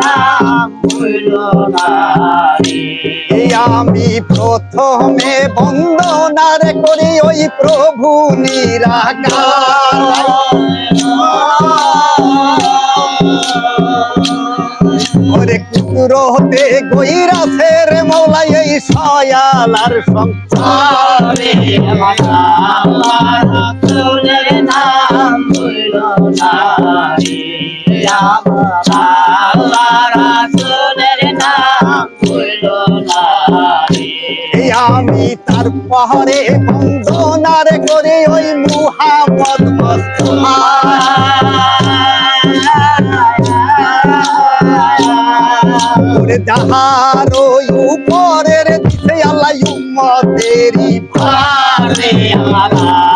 নাম আমি প্রথমে বন্দনার করি ওই প্রভু নিরাকার। ওরে কুকুর হতে গইরা ফের মৌলাই এই সয়ালার সংসার। আমি তার পাহাড়ে বন্দনার করি ওই মুহাম্মদ মোস্তফা ওরে যাহার ওই উপরের দিছে আল্লাহ উম্মতেরই আরে আমার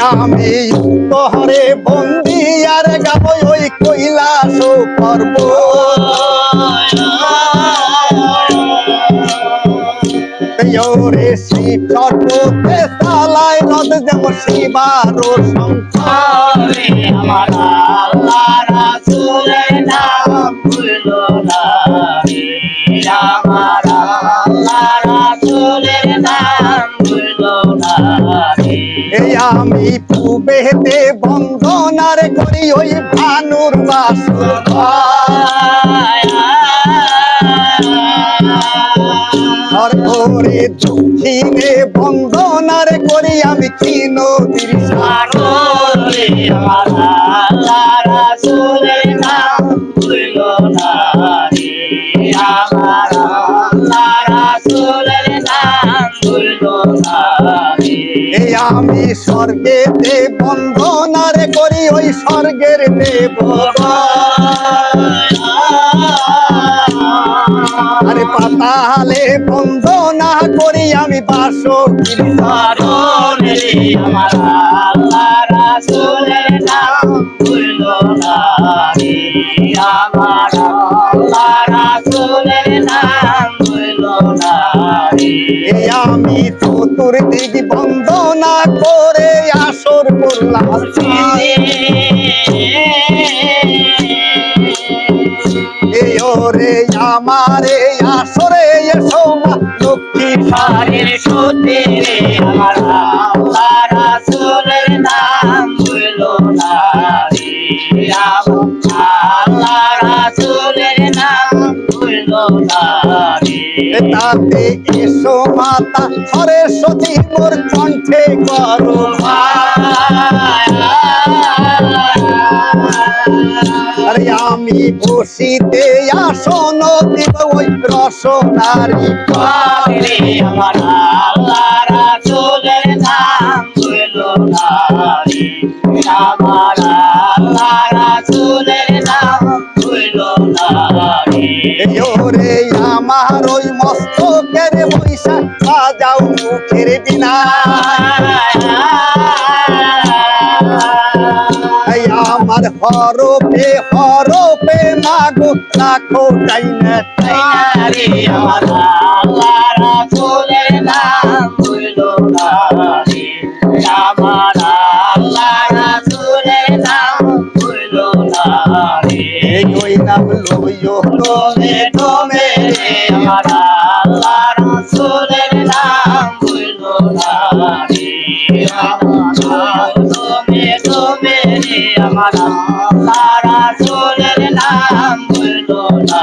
আমি তোহরে বন্দি আর গাব ওই কৈলাস পর্ব রে শ্রী চটতে সালায় নদ যেমন শিবার সংখ্যা আমার আল্লাহ এই আমি পুবেতে বন্দনার করি ওই ভানুর বাস আর করে দক্ষিণে বন্দনার করি আমি কিন দিশা আরে আমি স্বর্গে স্বর্গেতে বন্দনার করি ওই স্বর্গের দেবতা আরে পাতালে বন্দনা করি আমি বাস আমার আল্লাহ রাসূলের নাম ভুলো না রে। আমার আল্লাহ রাসূলের নাম ভুলো না আমি চতুর্দিক বন্দনা করে আসর করলাম। আমারে আসরে এসো মা, লক্ষ্মী সারের সত্যি রে আমার নাম না রে নাম না রে তাতে এসো মাতা সরস্বতী মোর কণ্ঠে করো আরে আমি বসিতে আসন দিব ওই রসনারি রে আমার আল্লাহ রাসূলের নাম ভুলো না আমার বাজাও মুখের বিনা। আমার হরপে হরপে মাগো লাখো টাইনা রে আমার আল্লাহ রাসূলের নাম ভুলো না রে আমার আল্লাহ রাসূলের নাম ভুলো না রে ওই নাম লইও তোমে তোমে রে। আমার আল্লাহ তোমে তোমে রে আমার তারা রাসূলের নাম বলল না